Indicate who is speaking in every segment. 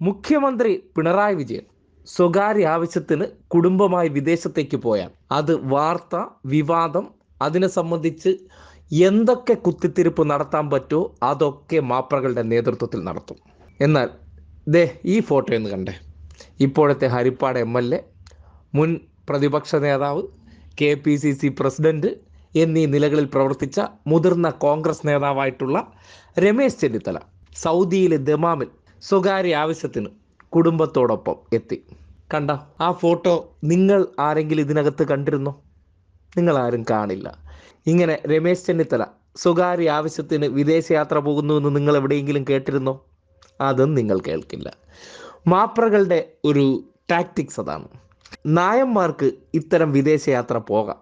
Speaker 1: മുഖ്യമന്ത്രി പിണറായി വിജയൻ സ്വകാര്യ ആവശ്യത്തിന് കുടുംബമായി വിദേശത്തേക്ക് പോയാൽ അത് വാർത്ത വിവാദം അതിനെ സംബന്ധിച്ച് എന്തൊക്കെ കുത്തിത്തിരിപ്പ് നടത്താൻ പറ്റുമോ അതൊക്കെ മാപ്രകളുടെ നേതൃത്വത്തിൽ നടത്തും. എന്നാൽ ദേ ഈ ഫോട്ടോ എന്ന് കണ്ടേ. ഇപ്പോഴത്തെ ഹരിപ്പാട് എം എൽ എ മുൻ പ്രതിപക്ഷ നേതാവ് K P C C president എന്നീ നിലകളിൽ പ്രവർത്തിച്ച മുതിർന്ന കോൺഗ്രസ് നേതാവായിട്ടുള്ള രമേശ് ചെന്നിത്തല സൗദിയിലെ ദമാമിൽ സ്വകാര്യ ആവശ്യത്തിന് കുടുംബത്തോടൊപ്പം എത്തി. കണ്ട ആ ഫോട്ടോ നിങ്ങൾ ആരെങ്കിലും ഇതിനകത്ത് കണ്ടിരുന്നോ? നിങ്ങൾ ആരും കാണില്ല. ഇങ്ങനെ രമേശ് ചെന്നിത്തല സ്വകാര്യ ആവശ്യത്തിന് വിദേശയാത്ര പോകുന്നുവെന്ന് നിങ്ങൾ എവിടെയെങ്കിലും കേട്ടിരുന്നോ? അതും നിങ്ങൾ കേൾക്കില്ല. മാപ്രകളുടെ ഒരു ടാക്ടിക്സ് അതാണ്. നായന്മാർക്ക് ഇത്തരം വിദേശയാത്ര പോകാം.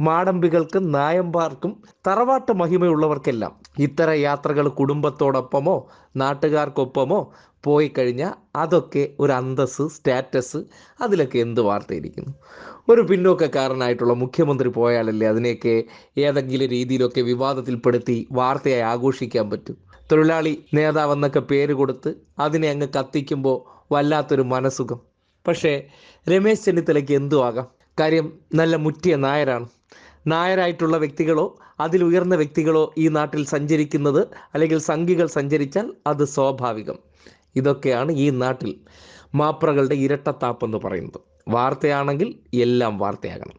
Speaker 1: മാടമ്പികൾക്കും നായന്മാർക്കും തറവാട്ട് മഹിമയുള്ളവർക്കെല്ലാം ഇത്തരം യാത്രകൾ കുടുംബത്തോടൊപ്പമോ നാട്ടുകാർക്കൊപ്പമോ പോയി കഴിഞ്ഞാൽ അതൊക്കെ ഒരു അന്തസ് സ്റ്റാറ്റസ് അതിലൊക്കെ എന്ത് വാർത്തയിരിക്കുന്നു ഒരു പിന്നോക്കക്കാരനായിട്ടുള്ള മുഖ്യമന്ത്രി പോയാലല്ലേ അതിനെയൊക്കെ ഏതെങ്കിലും രീതിയിലൊക്കെ വിവാദത്തിൽപ്പെടുത്തി വാർത്തയായി ആഘോഷിക്കാൻ പറ്റും? തൊഴിലാളി നേതാവെന്നൊക്കെ പേര് കൊടുത്ത് അതിനെ അങ്ങ് കത്തിക്കുമ്പോൾ വല്ലാത്തൊരു മനസുഖം പക്ഷേ രമേശ് ചെന്നിത്തലയ്ക്ക് എന്തു ആകാം. കാര്യം നല്ല മുറ്റിയ നായരാണ്. നായരായിട്ടുള്ള വ്യക്തികളോ അതിലുയർന്ന വ്യക്തികളോ ഈ നാട്ടിൽ സഞ്ചരിക്കുന്നത് അല്ലെങ്കിൽ സംഘികൾ സഞ്ചരിച്ചാൽ അത് സ്വാഭാവികം. ഇതൊക്കെയാണ് ഈ നാട്ടിൽ മാപ്രകളുടെ ഇരട്ടത്താപ്പെന്ന് പറയുന്നത്. വാർത്തയാണെങ്കിൽ എല്ലാം വാർത്തയാകണം.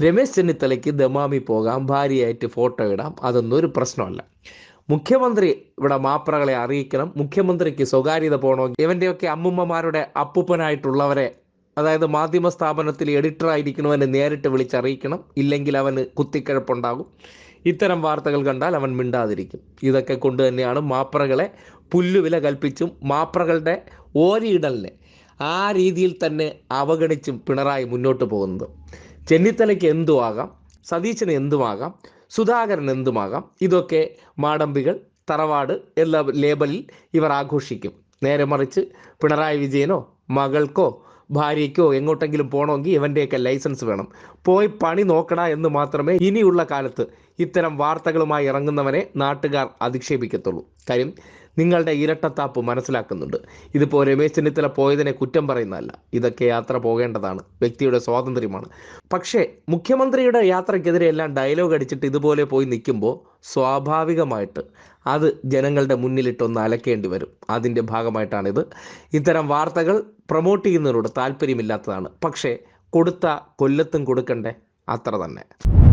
Speaker 1: രമേശ് ചെന്നിത്തലയ്ക്ക് ദമാമി പോകാം ഭാര്യയായിട്ട് ഫോട്ടോ ഇടാം അതൊന്നും ഒരു പ്രശ്നമല്ല. മുഖ്യമന്ത്രി ഇവിടെ മാപ്രകളെ അറിയിക്കണം. മുഖ്യമന്ത്രിക്ക് സ്വകാര്യത പോകണമെങ്കിൽ ഇവന്റെയൊക്കെ അമ്മുമ്മമാരുടെ അപ്പൂപ്പനായിട്ടുള്ളവരെ അതായത് മാധ്യമ സ്ഥാപനത്തിൽ എഡിറ്റർ ആയിരിക്കണവനെ നേരിട്ട് വിളിച്ചറിയിക്കണം. ഇല്ലെങ്കിൽ അവന് കുത്തിക്കിഴപ്പുണ്ടാകും. ഇത്തരം വാർത്തകൾ കണ്ടാൽ അവൻ മിണ്ടാതിരിക്കും. ഇതൊക്കെ കൊണ്ട് തന്നെയാണ് മാപ്രകളെ പുല്ലുവില കൽപ്പിച്ചും മാപ്രകളുടെ ഓരിയിടലിനെ ആ രീതിയിൽ തന്നെ അവഗണിച്ചും പിണറായി മുന്നോട്ട് പോകുന്നത്. ചെന്നിത്തലയ്ക്ക് എന്തുമാകാം? സതീശന് എന്തുമാകാം? സുധാകരൻ എന്തുമാകാം? ഇതൊക്കെ മാടമ്പികൾ തറവാട് എല്ലാ ലേബലിൽ ഇവർ ആഘോഷിക്കും. നേരെ മറിച്ച് പിണറായി വിജയനോ മകൾക്കോ ഭാര്യയ്ക്കോ എങ്ങോട്ടെങ്കിലും പോകണമെങ്കിൽ ഇവന്റെയൊക്കെ ലൈസൻസ് വേണം. പോയി പണി നോക്കണ എന്ന് മാത്രമേ ഇനിയുള്ള കാലത്ത് ഇത്തരം വാർത്തകളുമായി ഇറങ്ങുന്നവനെ നാട്ടുകാർ അധിക്ഷേപിക്കത്തുള്ളൂ. കാര്യം നിങ്ങളുടെ ഇരട്ടത്താപ്പ് മനസ്സിലാക്കുന്നുണ്ട്. ഇതിപ്പോൾ രമേശ് ചെന്നിത്തല പോയതിനെ കുറ്റം പറയുന്നതല്ല. ഇതൊക്കെ യാത്ര പോകേണ്ടതാണ്. വ്യക്തിയുടെ സ്വാതന്ത്ര്യമാണ്. പക്ഷേ മുഖ്യമന്ത്രിയുടെ യാത്രയ്ക്കെതിരെ എല്ലാം ഡയലോഗ് അടിച്ചിട്ട് ഇതുപോലെ പോയി നിൽക്കുമ്പോൾ സ്വാഭാവികമായിട്ട് അത് ജനങ്ങളുടെ മുന്നിലിട്ടൊന്ന് അലക്കേണ്ടി വരും. അതിന്റെ ഭാഗമായിട്ടാണിത്. ഇത്തരം വാർത്തകൾ പ്രൊമോട്ട് ചെയ്യുന്നതിനോട് താല്പര്യമില്ലാത്തതാണ്. പക്ഷേ കൊടുത്ത കൊല്ലത്തും കൊടുക്കണ്ടേ? അത്ര തന്നെ.